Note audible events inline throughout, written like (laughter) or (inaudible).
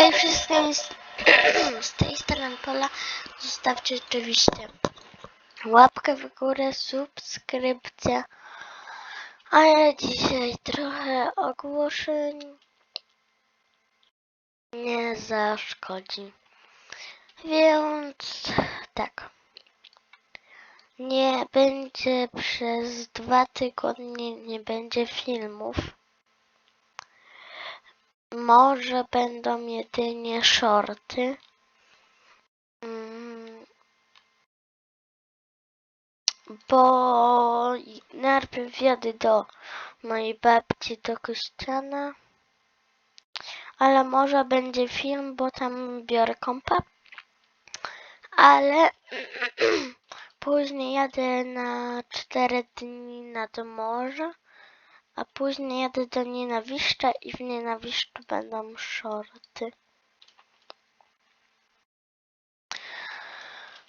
Hej wszystkim, z, (clears throat) z tej strony Pola. Zostawcie oczywiście łapkę w górę, subskrypcję. A ja dzisiaj trochę ogłoszeń nie zaszkodzi. Więc tak. Nie będzie przez dwa tygodnie nie będzie filmów. Może będą jedynie shorty. Mm, Bo najpierw jadę do mojej babci do kościana. Ale może będzie film, bo tam biorę kompa. Ale (clears throat) później jadę na 4 dni nad morze. A później jadę do Nienawiszcza i w Nienawiszczu będą shorty.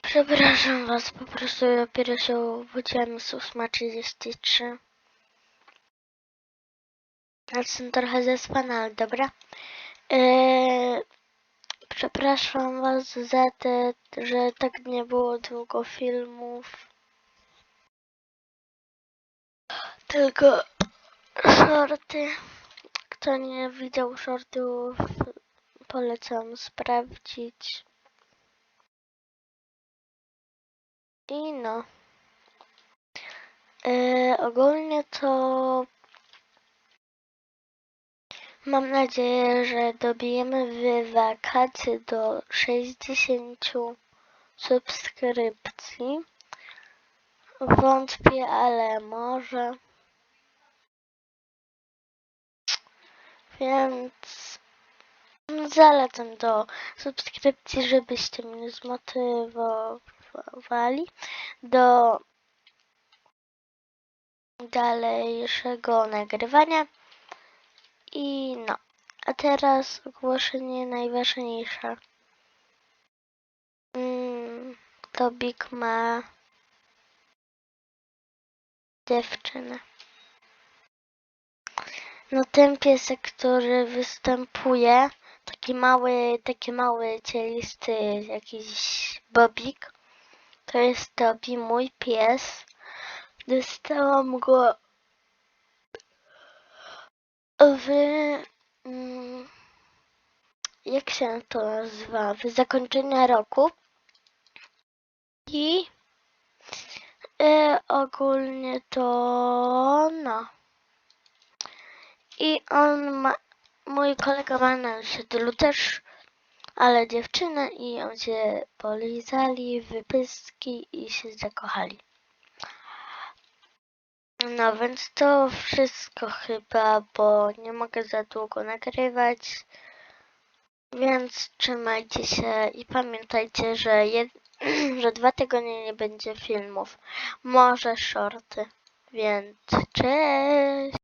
Przepraszam was, po prostu dopiero się obudziłem z 8.33. Jestem trochę zespana, ale dobra. Eee, przepraszam was za te, że tak nie było długo filmów. Tylko shorty. Kto nie widział shortów, polecam sprawdzić. I no. E, ogólnie to mam nadzieję, że dobijemy w wakacje do 60 subskrypcji. Wątpię, ale może. Więc zalecam do subskrypcji, żebyście mnie zmotywowali do dalszego nagrywania. I no, a teraz ogłoszenie najważniejsze. Mm, Tobik ma dziewczynę. No ten piesek, który występuje, taki mały, taki mały cielisty jakiś bobik, to jest Tobi, mój pies. Dostałam go w... Mm, jak się to nazywa? W zakończeniu roku. I e, ogólnie to no. I on ma, mój kolega ma na osiedlu też, ale dziewczynę i on się polizali w pyski i się zakochali. No więc to wszystko chyba, bo nie mogę za długo nagrywać. Więc trzymajcie się i pamiętajcie, że, jed... (clears throat) że dwa tygodnie nie będzie filmów. Może shorty. Więc cześć!